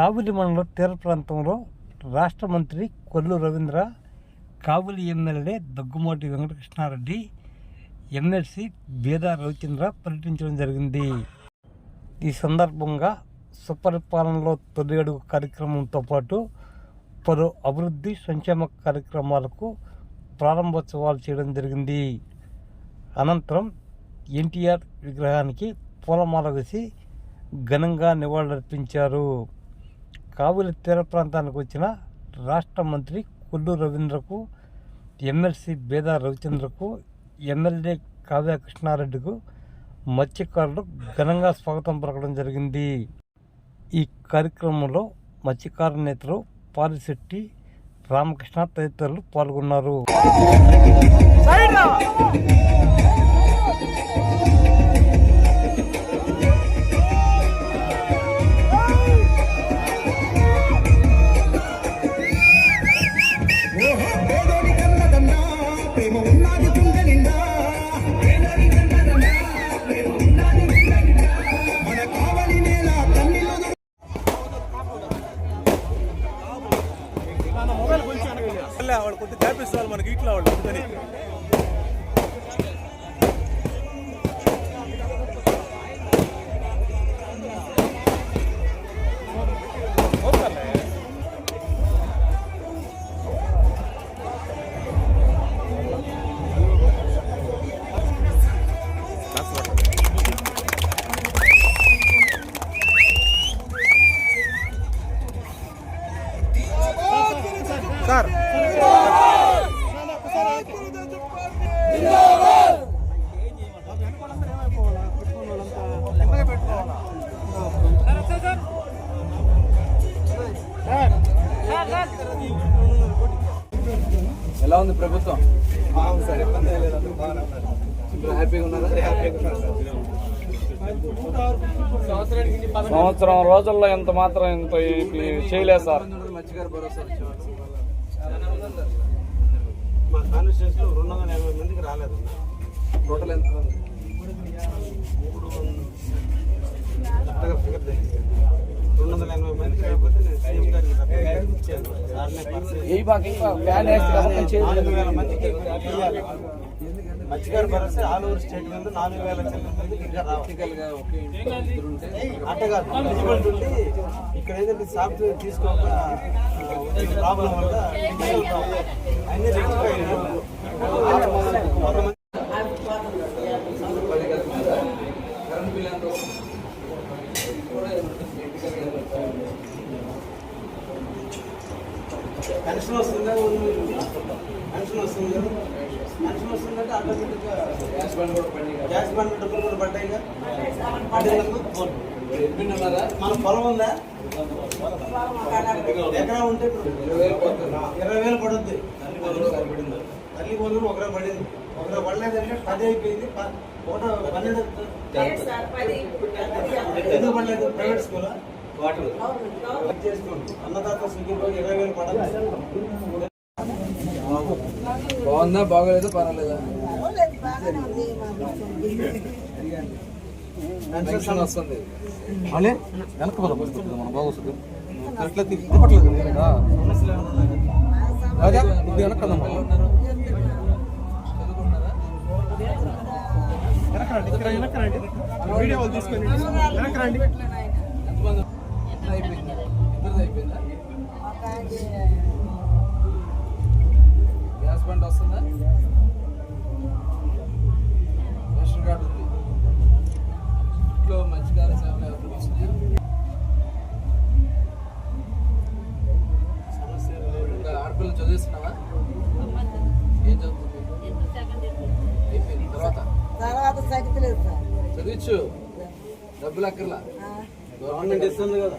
కావలి మండలం తీర ప్రాంతంలో రాష్ట్ర మంత్రి కొల్లు రవీంద్ర కావలి ఎమ్మెల్యే దగ్గుమాటి వెంకటకృష్ణారెడ్డి ఎమ్మెల్సీ బేదా రవిచంద్ర పర్యటించడం జరిగింది. ఈ సందర్భంగా సుపరిపాలనలో తొలి అడుగు కార్యక్రమంతో పాటు పలు అభివృద్ధి సంక్షేమ కార్యక్రమాలకు ప్రారంభోత్సవాలు చేయడం జరిగింది. అనంతరం ఎన్టీఆర్ విగ్రహానికి పూలమాల వేసి ఘనంగా నివాళులర్పించారు. కావులి తీర ప్రాంతానికి వచ్చిన రాష్ట్ర మంత్రి కొల్లు రవీంద్రకు ఎమ్మెల్సీ బేదా రవిచంద్రకు ఎమ్మెల్యే కావ్య కృష్ణారెడ్డికు మత్స్యకారులు ఘనంగా స్వాగతం పలకడం జరిగింది. ఈ కార్యక్రమంలో మత్స్యకారు నేతలు పాలిశెట్టి రామకృష్ణ తదితరులు పాల్గొన్నారు. వాడు కొద్దిగా క్యాపిస్తారు మనకి ఇట్లా వాళ్ళు అందుకని సార్ ఎలా ఉంది ప్రభుత్వం? ఇప్పుడు హ్యాపీగా ఉన్నారా సంవత్సరం రోజుల్లో ఎంత మాత్రం ఇంత చేయలేదు సార్. మత్స్యకార భరోసా. మా కాన్స్టిట్యూన్సీలో రెండు వందల యాభై మందికి రాలేదు టోటల్ ఎంత మంది? కరెక్ట్గా ఫిగర్ తెలియదు రెండు వందల ఎనభై మందికి రాకపోతే నేను సీఎం గారికి ఇచ్చాను. నాలుగు వేల మందికి. మత్స్యకార భరోసా ఆల్ ఓవర్ స్టేట్ మీద నాలుగు వేల ఇంకా ఎలిజిబిలిటీ ఉండి ఇక్కడ ఏదైతే సాఫ్ట్వేర్ తీసుకోక ప్రాబ్లం వల్ల అన్ని రెక్టిఫై కొంతమంది పది గంటల మీద కరెంట్ బిల్ ఎంత వస్తుంది? కూడా పెన్షన్ వస్తుందా పెన్షన్ వస్తుంది కదా పెన్షన్ వస్తుందంటే ఆటోమేటిక్గా గ్యాస్ బండ్ కూడా పడి గ్యాస్ బండ్ డబ్బులు కూడా పడ్డాయిగా మన పొలం ఉందా? ఎకరా ఉంటే ఇరవై వేలు పడుద్ది. తల్లి బంధువులు ఒకరే పడింది. ఒకరే పడలేదంటే పది అయిపోయింది. ఒకటో పన్నెండు ఎందుకు పడలేదు? Private school? చేసుకోండి అన్నదాత సుఖీలో ఇరవై వేలు పడాలి బాగుందా? బాగోలేదా? పర్వాలేదా? పెన్షన్ వస్తుంది. మళ్ళీ? వెనక్కి పోదాం ఫస్ట్ మనం బాగొస్తుంది ఎట్లా తిప్పట్లేదు అదే ఇది వెనక్కి వీడియో వాళ్ళు తీసుకొని వెనకరండి ఎంతమంది ఇద్దరు అయిపోయిందా? ఇద్దరిది అయిపోయిందా? గ్యాస్ బండ్ వస్తుందా? రేషన్ కార్డు ఉంది. ఇంట్లో మత్స్యకార సేవలు ఎవరికి వస్తుంది ఆడపిల్లలు చదివిస్తున్నావా? ఏం చదువుతుంది? తర్వాత? తర్వాత చదివచ్చు. డబ్బులు అక్కర్లా. గవర్నమెంట్ ఇస్తుంది కదా.